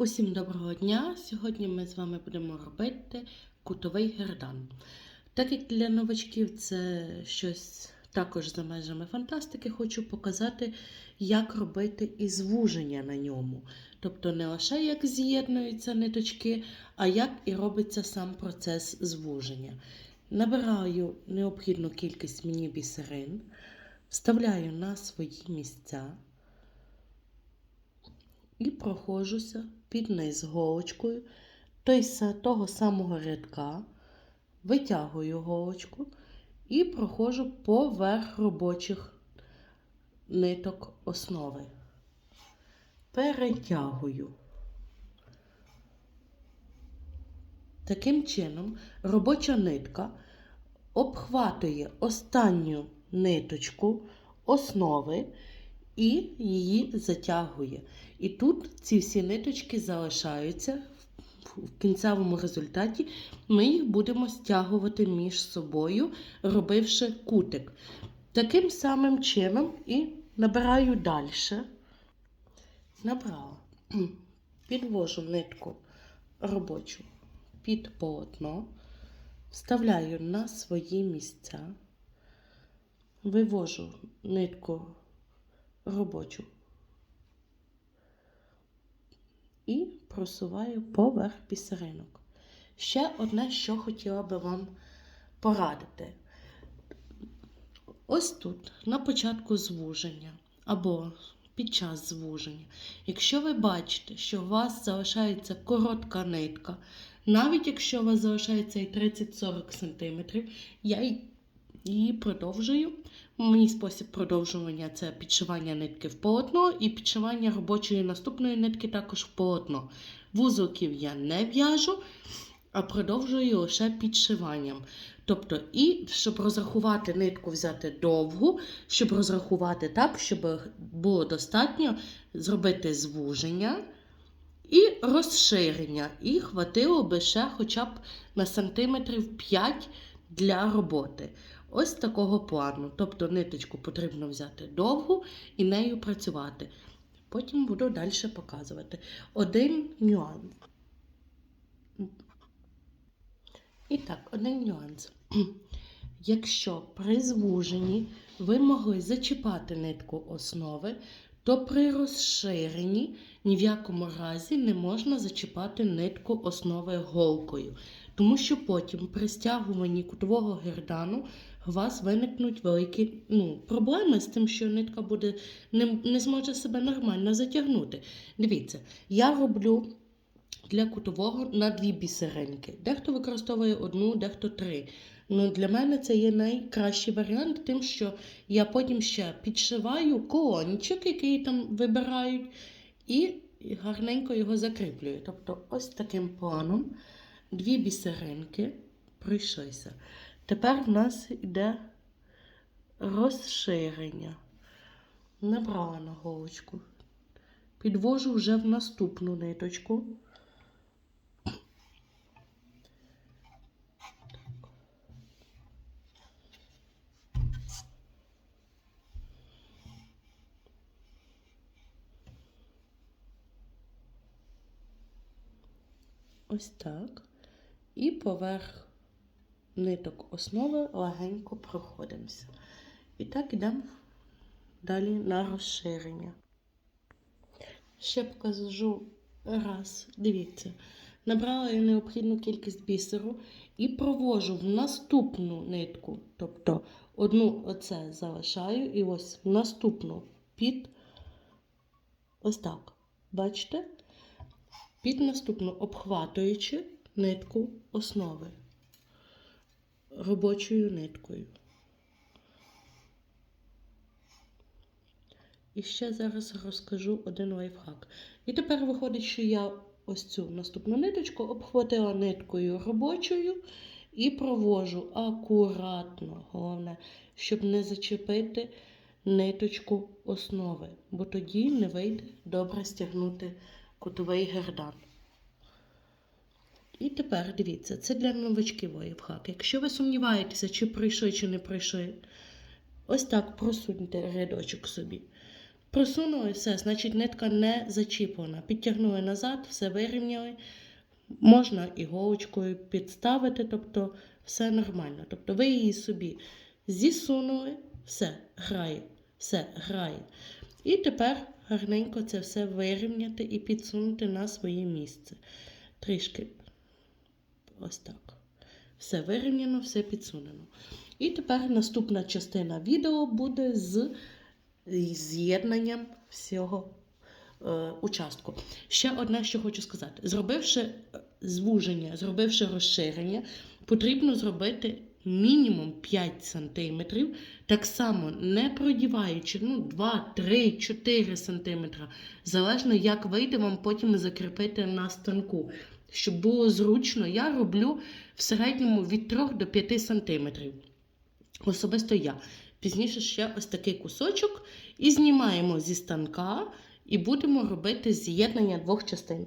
Усім доброго дня! Сьогодні ми з вами будемо робити кутовий гердан. Так як для новачків це щось також за межами фантастики, хочу показати, як робити і звуження на ньому. Тобто не лише як з'єднуються ниточки, а як і робиться сам процес звуження. Набираю необхідну кількість мені бісерин, вставляю на свої місця і проходжуся під низ голочкою той, того самого рядка, витягую голочку і проходжу поверх робочих ниток основи. Перетягую. Таким чином, робоча нитка обхватує останню ниточку основи і її затягує. І тут ці всі ниточки залишаються. В кінцевому результаті ми їх будемо стягувати між собою, робивши кутик. Таким самим чином і набираю далі. Набрала, підвожу нитку робочу під полотно, вставляю на свої місця, вивожу нитку робочу і просуваю поверх бісеринок. Ще одне, що хотіла би вам порадити. Ось тут, на початку звуження або під час звуження, якщо ви бачите, що у вас залишається коротка нитка, навіть якщо у вас залишається і 30-40 см, я її продовжую. Мій спосіб продовжування це підшивання нитки в полотно і підшивання робочої наступної нитки також в полотно. Вузолків я не в'яжу, а продовжую лише підшиванням. Тобто, і щоб розрахувати нитку, взяти довгу, щоб розрахувати так, щоб було достатньо зробити звуження і розширення. І хватило би ще хоча б на сантиметрів 5 для роботи. Ось такого плану. Тобто ниточку потрібно взяти довгу і нею працювати. Потім буду далі показувати. Один нюанс. І так, один нюанс. Якщо при звуженні ви могли зачіпати нитку основи, то при розширенні ні в якому разі не можна зачіпати нитку основи голкою, тому що потім при стягуванні кутового гердану у вас виникнуть великі ну, проблеми з тим, що нитка буде не, не зможе себе нормально затягнути. Дивіться, я роблю для кутового на дві бісеринки. Дехто використовує одну, дехто три. Ну, для мене це є найкращий варіант, тим, що я потім ще підшиваю колончик, який там вибирають, і гарненько його закріплюю. Тобто, ось таким планом дві бісеринки пройшлися. Тепер в нас йде розширення. Набрала на голочку. Підвожу вже в наступну ниточку. Ось так. І поверх ниток основи легенько проходимося. І так йдемо далі на розширення. Ще покажу раз. Дивіться. Набрала я необхідну кількість бісеру і провожу в наступну нитку. Тобто одну оце залишаю і ось в наступну під ось так. Бачите? Під наступну обхватуючи нитку основи робочою ниткою. І ще зараз розкажу один лайфхак. І тепер виходить, що я ось цю наступну ниточку обхватила ниткою робочою і провожу акуратно, головне, щоб не зачепити ниточку основи, бо тоді не вийде добре стягнути кутовий гердан. І тепер дивіться, це для новачків лайфхак. Якщо ви сумніваєтеся, чи пройшли, чи не пройшли, ось так просуньте рядочок собі. Просунули все, значить нитка не зачіплена. Підтягнули назад, все вирівняли. Можна іголочкою підставити, тобто все нормально. Тобто ви її собі зісунули, все грає, все грає. І тепер гарненько це все вирівняти і підсунути на своє місце. Трішки ось так. Все вирівняно, все підсунено. І тепер наступна частина відео буде з з'єднанням всього е, участку. Ще одне, що хочу сказати: зробивши звуження, зробивши розширення, потрібно зробити мінімум 5 см, так само не продіваючи ну, 2, 3, 4 см, залежно як вийде вам потім закріпити на станку. Щоб було зручно, я роблю в середньому від 3 до 5 см. Особисто я. Пізніше ще ось такий кусочок і знімаємо зі станка і будемо робити з'єднання двох частин.